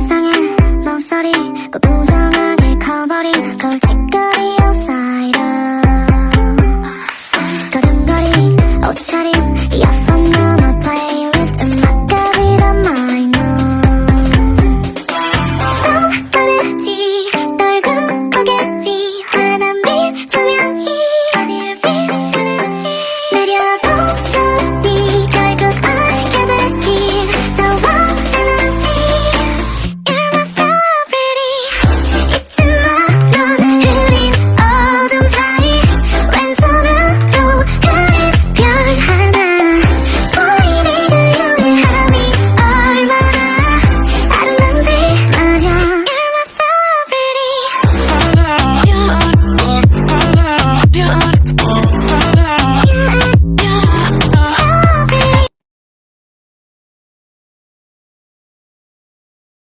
세상에 멍소리